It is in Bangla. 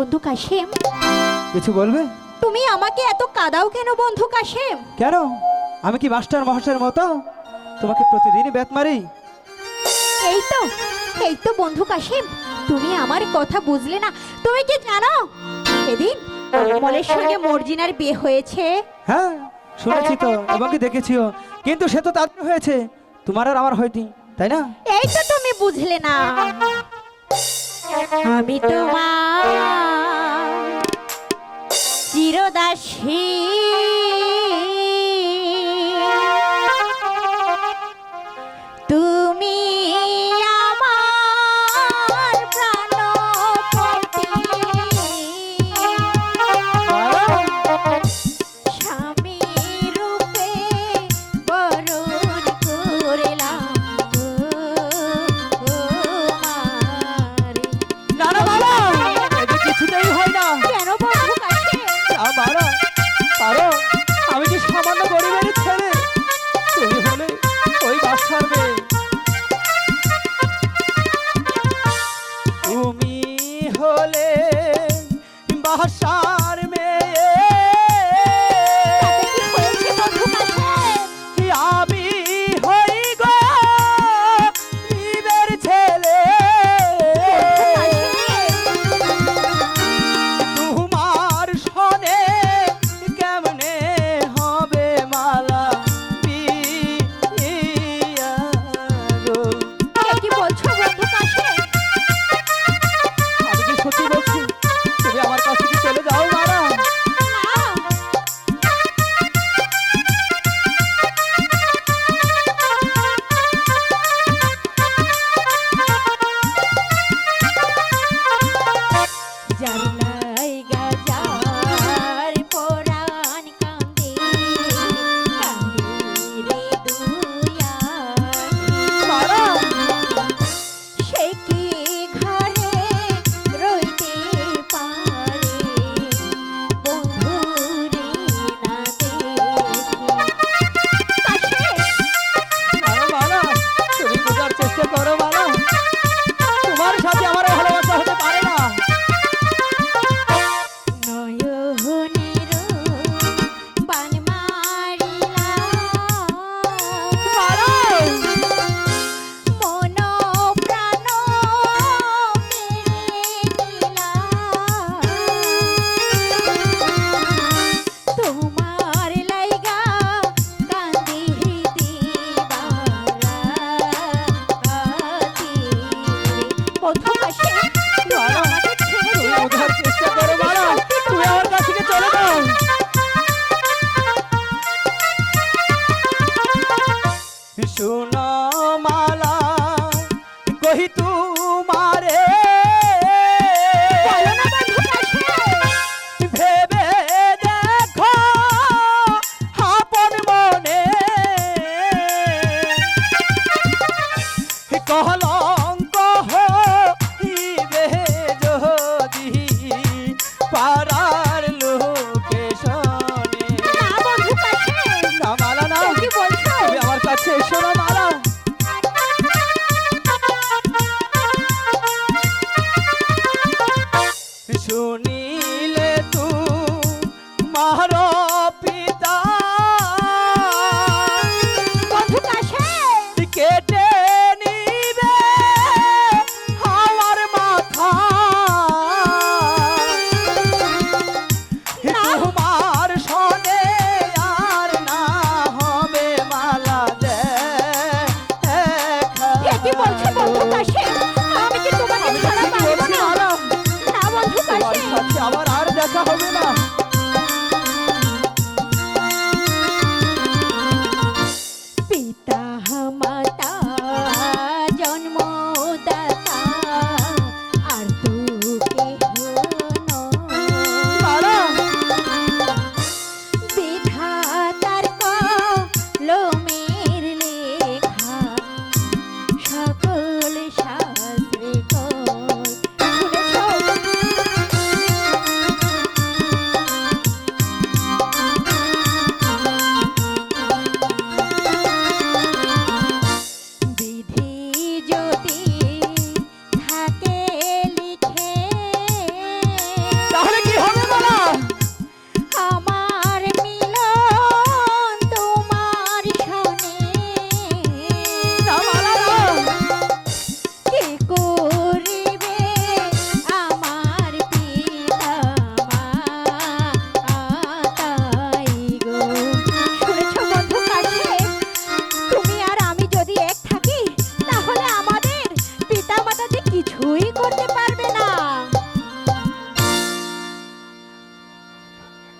বন্ধু কাশেম। কিছু বলবে? তুমি আমাকে এত কাদাও কেন বন্ধু কাশেম? কেন? আমি কি মাস্টার মহাশয়ের মতো? তোমাকে প্রতিদিনই ব্যাত মারি। এই তো এই তো বন্ধু কাশেম। তুমি আমার কথা বুঝলে না। তুমি কি জানো? এদিন মলের সঙ্গে মর্জিনার বিয়ে হয়েছে। হ্যাঁ শুনেছি তো এবং কি দেখেছিও। কিন্তু সে তো তাদের হয়েছে। তোমার আর আমার হয়নি তাই না? এই তো তুমি বুঝলে না। আমি তোমার চিরদাসী বাবা পারো আমি কি সামান্য গরিবের ছেলে? তুমি হলে ওই বাসার তুমি হলে বাসার বন্ধু আমাকে কাছ চলে যাও শুনো মালা কহি তুমারে সে